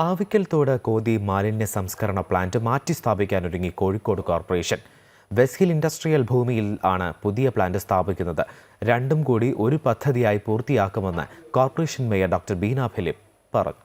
ആവിക്കൽ തോട് കോതി മാലിന്യ സംസ്കരണ പ്ലാന്റ് മാറ്റി സ്ഥാപിക്കാനൊരുങ്ങി Kozhikode corporation. West Hill hill industrial ഭൂമിയിൽ ആണ് പുതിയ പ്ലാന്റ് സ്ഥാപിക്കുന്നത്. രണ്ടും കൂടി ഒരു പദ്ധതിയായി പൂർത്തിയാക്കുമെന്ന് corporation mayor doctor Beena Philip പറഞ്ഞു.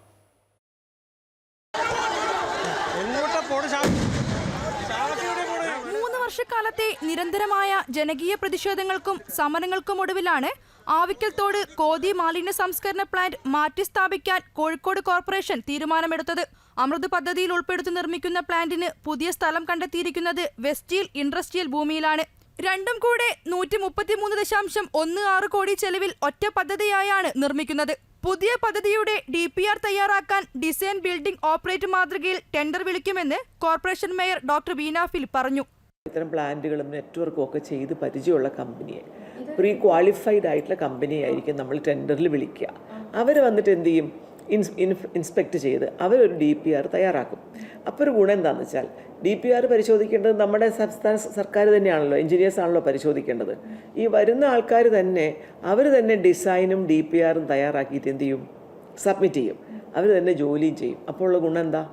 മൂന്ന് വർഷക്കാലത്തെ നിരന്തരമായ ജനകീയ പ്രതിഷേധങ്ങൾക്കും സമരങ്ങൾക്കും ഒടുവിലാണ് ആവിക്കൽ തോട് കോതി മാലിന്യ സംസ്കരണ പ്ലാന്റ് മാറ്റിസ്ഥാപിക്കാൻ കോഴിക്കോട് കോർപ്പറേഷൻ തീരുമാനമെടുത്തത്. അമൃത് പദ്ധതിയിൽ ഉൾപ്പെടുത്തി നിർമ്മിക്കുന്ന പ്ലാന്റിന് പുതിയ സ്ഥലം കണ്ടെത്തിയിരിക്കുന്നത് വെസ്റ്റീൽ ഇൻഡസ്ട്രിയൽ ഭൂമിയിലാണ്. രണ്ടും കൂടെ നൂറ്റി മുപ്പത്തിമൂന്ന് ദശാംശം ഒന്ന് ആറ് കോടി ചെലവിൽ ഒറ്റ പദ്ധതിയായാണ് നിർമ്മിക്കുന്നത്. പുതിയ പദ്ധതിയുടെ ഡി പി ആർ തയ്യാറാക്കാൻ ഡിസൈൻ ബിൽഡിംഗ് ഓപ്പറേറ്റ് മാതൃകയിൽ ടെൻഡർ വിളിക്കുമെന്ന് കോർപ്പറേഷൻ മേയർ ഡോക്ടർ ഫിലിപ്പ് പറഞ്ഞു. ഇത്തരം പ്ലാന്റുകളും നെറ്റ്വർക്കും ഒക്കെ ചെയ്ത് പരിചയമുള്ള കമ്പനിയെ. പ്രീ ക്വാളിഫൈഡ് ആയിട്ടുള്ള കമ്പനിയായിരിക്കും നമ്മൾ ടെൻഡറിൽ വിളിക്കുക. അവർ വന്നിട്ട് എന്ത് ചെയ്യും? ഇൻസ്പെക്ട് ചെയ്ത് അവരൊരു ഡി പി ആർ തയ്യാറാക്കും. അപ്പോൾ ഒരു ഗുണം എന്താണെന്ന് വെച്ചാൽ ഡി പി ആർ പരിശോധിക്കേണ്ടത് നമ്മുടെ സംസ്ഥാന സർക്കാർ തന്നെയാണല്ലോ എഞ്ചിനീയേഴ്സ് ആണല്ലോ പരിശോധിക്കേണ്ടത്. ഈ വരുന്ന ആൾക്കാർ തന്നെ അവർ തന്നെ ഡിസൈനും ഡി പി ആറും തയ്യാറാക്കിയിട്ട് എന്ത് ചെയ്യും? സബ്മിറ്റ് ചെയ്യും. അവർ തന്നെ ജോലിയും ചെയ്യും. അപ്പോൾ ഉള്ള ഗുണം എന്താ?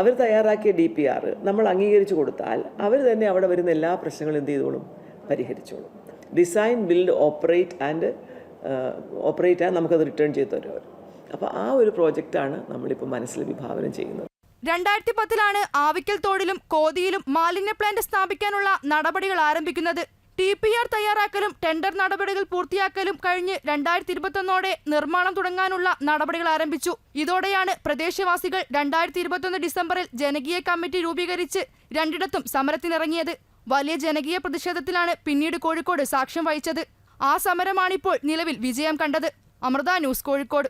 അവർ തയ്യാറാക്കിയ ഡി പി ആർ നമ്മൾ അംഗീകരിച്ചു കൊടുത്താൽ അവർ തന്നെ അവിടെ വരുന്ന എല്ലാ പ്രശ്നങ്ങളും എന്ത് ചെയ്തോളും? പരിഹരിച്ചോളും. Design build operate and operate and നമുക്കത് റിട്ടേൺ ചെയ്ത് തരും അവർ. അപ്പോൾ ആ ഒരു പ്രോജക്റ്റാണ് നമ്മളിപ്പോൾ മനസ്സിൽ വിഭാവനം ചെയ്യുന്നത്. രണ്ടായിരത്തി പത്തിലാണ് ആവിക്കൽ തോടിലും കോതിയിലും മാലിന്യ പ്ലാന്റ് സ്ഥാപിക്കാനുള്ള നടപടികൾ ആരംഭിക്കുന്നത്. ടി പി ആർ തയ്യാറാക്കലും ടെൻഡർ നടപടികൾ പൂർത്തിയാക്കലും കഴിഞ്ഞ് രണ്ടായിരത്തി ഇരുപത്തൊന്നോടെ നിർമ്മാണം തുടങ്ങാനുള്ള നടപടികൾ ആരംഭിച്ചു. ഇതോടെയാണ് പ്രദേശവാസികൾ രണ്ടായിരത്തി ഇരുപത്തൊന്ന് ഡിസംബറിൽ ജനകീയ കമ്മിറ്റി രൂപീകരിച്ച് രണ്ടിടത്തും സമരത്തിനിറങ്ങിയത്. വലിയ ജനകീയ പ്രതിഷേധത്തിലാണ് പിന്നീട് കോഴിക്കോട് സാക്ഷ്യം വഹിച്ചത്. ആ സമരമാണിപ്പോൾ നിലവിൽ വിജയം കണ്ടത്. അമൃത ന്യൂസ് കോഴിക്കോട്.